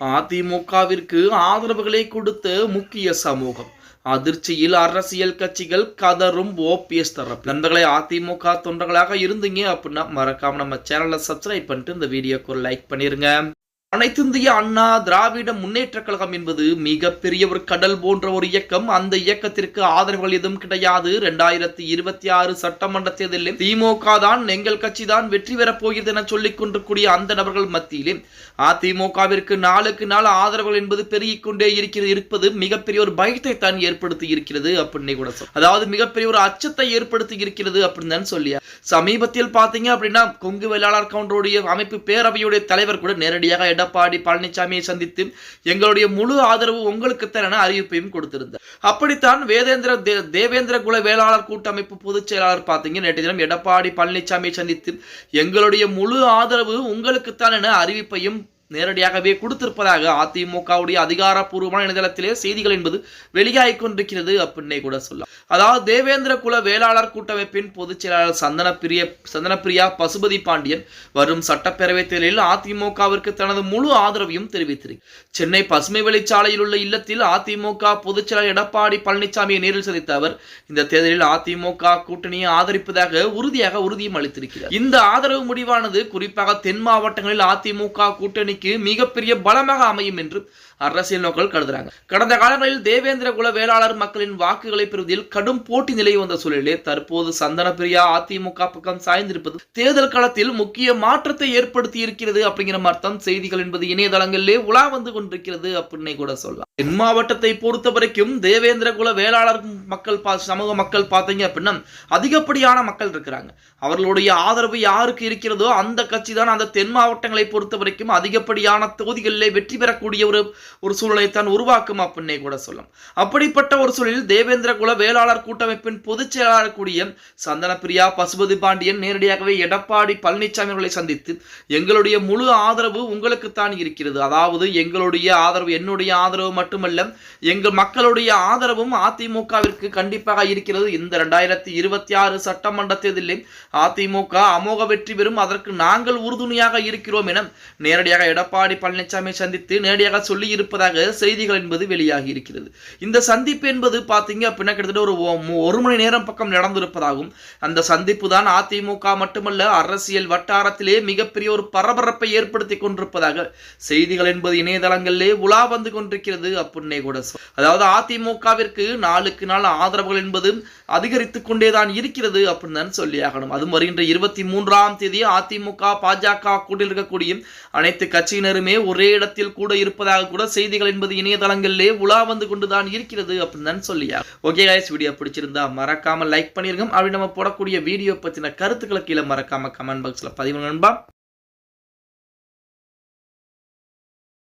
அதிமுகவிற்கு ஆதரவுகளை கொடுத்த முக்கிய சமூகம். அதிர்ச்சியில் அரசியல் கட்சிகள் கதரும் ஓபிஎஸ் தரப்பு. நண்பர்களை அதிமுக தொண்டர்களாக இருந்தீங்க அப்படின்னா மறக்காம நம்ம சேனலை சப்ஸ்கிரைப் பண்ணிட்டு இந்த வீடியோக்கு ஒரு லைக் பண்ணிருங்க. அனைத்திந்திய அண்ணா திராவிட முன்னேற்ற கழகம் என்பது மிகப்பெரிய ஒரு கடல் போன்ற ஒரு இயக்கம். அந்த இயக்கத்திற்கு ஆதரவுகள் எதுவும் கிடையாது. இரண்டாயிரத்தி இருபத்தி ஆறு சட்டமன்ற தேர்தலில் திமுக தான் எங்கள் கட்சி தான் வெற்றி பெறப் போகிறது என சொல்லிக் கொண்டிருக்கூடிய அந்த நபர்கள் மத்தியிலே அதிமுகவிற்கு நாளுக்கு நாள் ஆதரவுகள் என்பது பெருகிக் கொண்டே இருக்கிறது இருப்பது மிகப்பெரிய ஒரு பயத்தை தான் ஏற்படுத்தி இருக்கிறது அப்படின்னு கூட சொல்ல அதாவது மிகப்பெரிய ஒரு அச்சத்தை ஏற்படுத்தி இருக்கிறது அப்படின்னு தான் சொல்லியா. சமீபத்தில் பாத்தீங்க அப்படின்னா கொங்கு வேளாளர் கவுண்டருடைய அமைப்பு பேரவையுடைய தலைவர் கூட நேரடியாக எடப்பாடி பழனிசாமியை சந்தித்து எங்களுடைய முழு ஆதரவு உங்களுக்குத்தான் என அறிவிப்பையும் கொடுத்திருந்தார். அப்படித்தான் வேதேந்திர தே- தேவேந்திர குல வேளாளர் கூட்டமைப்பு பொதுச் செயலாளர் பார்த்தீங்க நேற்று தினம் எடப்பாடி பழனிசாமியை சந்தித்து எங்களுடைய முழு ஆதரவு உங்களுக்குத்தான் என அறிவிப்பையும் நேரடியாகவே கொடுத்திருப்பதாக அதிமுகவுடைய அதிகாரப்பூர்வமான இணையதளத்திலே செய்திகள் என்பது வெளியாகிக் கொண்டிருக்கிறது அப்படின்னே கூட சொல்லலாம். அதாவது தேவேந்திர குல வேளாளர் கூட்டமைப்பின் பொதுச் செயலாளர் சந்தன பிரிய சந்தனப்பிரியா பசுபதி பாண்டியன் வரும் சட்டப்பேரவைத் தேர்தலில் அதிமுகவிற்கு தனது முழு ஆதரவையும் தெரிவித்திருக்கிறார் சென்னை பசுமை வெளிச்சாலையில் உள்ள இல்லத்தில் அதிமுக பொதுச் செயலாளர் எடப்பாடி பழனிசாமியை நேரில் சந்தித்த அவர் இந்த தேர்தலில் அதிமுக கூட்டணியை ஆதரிப்பதாக உறுதியாக உறுதியும் அளித்திருக்கிறார். இந்த ஆதரவு முடிவானது குறிப்பாக தென் மாவட்டங்களில் அதிமுக கூட்டணிக்கு மிகப்பெரிய பலமாக அமையும் என்று அரசியல் நோக்கள் கருதுறாங்க. கடந்த காலங்களில் தேவேந்திர குல வேளாளர் மக்களின் வாக்குகளை பெறுவதில் கடும் போட்டி நிலை வந்த சூழலிலே தற்போது சந்தன பிரியா அதிமுக பக்கம் சாய்ந்திருப்பது தேர்தல் காலத்தில் முக்கிய மாற்றத்தை ஏற்படுத்தி இருக்கிறது அப்படிங்கிற அர்த்தம் செய்திகள் என்பது இணையதளங்களிலே உலா வந்து கொண்டிருக்கிறது அப்படின்னு கூட சொல்லலாம். தென் மாவட்டத்தை பொறுத்த வரைக்கும் தேவேந்திர குல வேளாளர் மக்கள் பா சமூக மக்கள் பார்த்தீங்க அப்படின்னா அதிகப்படியான மக்கள் இருக்கிறாங்க. அவர்களுடைய ஆதரவு யாருக்கு இருக்கிறதோ அந்த கட்சி தான் அந்த தென் மாவட்டங்களை பொறுத்த வரைக்கும் அதிகப்படியான தொகுதிகளிலே வெற்றி பெறக்கூடிய ஒரு ஒரு சூழலைத்தான் உருவாக்கும் அப்படின்னே கூட சொல்லும். அப்படிப்பட்ட ஒரு சூழலில் தேவேந்திர குல வேளாளர் கூட்டமைப்பின் பொதுச் செயலாளர் கூடிய சந்தனப்பிரியா பசுபதி பாண்டியன் நேரடியாகவே எடப்பாடி பழனிசாமி அவர்களை சந்தித்து எங்களுடைய முழு ஆதரவு உங்களுக்குத்தான் இருக்கிறது. அதாவது எங்களுடைய ஆதரவு என்னுடைய ஆதரவு மட்டுமல்ல எங்கள் மக்களுடைய ஆதரவும் அதிமுகவிற்கு கண்டிப்பாக இருக்கிறது. இந்த ரெண்டாயிரத்தி இருபத்தி ஆறு சட்டமன்ற தேர்தலில் அதிமுக அமோக வெற்றி பெறும் அதற்கு நாங்கள் உறுதுணையாக இருக்கிறோம் என நேரடியாக எடப்பாடி பழனிசாமி சந்தித்து நேரடியாக சொல்லி இருப்பதாக செய்திகள் என்பது வெளியாகி இருக்கிறது. இந்த சந்திப்பு என்பது பார்த்தீங்க அப்படின்னா கிட்டத்தட்ட ஒரு ஒரு மணி நேரம் பக்கம் நடந்திருப்பதாகவும் அந்த சந்திப்பு தான் அதிமுக மட்டுமல்ல அரசியல் வட்டாரத்திலே மிகப்பெரிய ஒரு பரபரப்பை ஏற்படுத்தி கொண்டிருப்பதாக செய்திகள் என்பது இணையதளங்களிலே உலா வந்து கொண்டிருக்கிறது அப்படின்னே கூட சொல் அதாவது அதிமுகவிற்கு நாளுக்கு நாள் ஆதரவுகள் என்பது அதிகரித்து கொண்டேதான் இருக்கிறது அப்படின்னு தான் சொல்லி ஆகணும். அதுவும் வருகின்ற இருபத்தி மூன்றாம் தேதி அதிமுக பாஜக கூட்டில் இருக்கக்கூடிய அனைத்து கட்சியினருமே ஒரே இடத்தில் கூட இருப்பதாக கூட செய்திகள் என்பது இணையதளங்களிலே உலா வந்து கொண்டுதான் இருக்கிறது அப்படின்னு தான் சொல்லியா. ஓகே guys வீடியோ பிடிச்சிருந்தா மறக்காம லைக் பண்ணிருங்க. அப்படி நம்ம போடக்கூடிய வீடியோ பத்தின கருத்துக்களை கீழே மறக்காம கமெண்ட் பாக்ஸ்ல பதிவு நண்பா.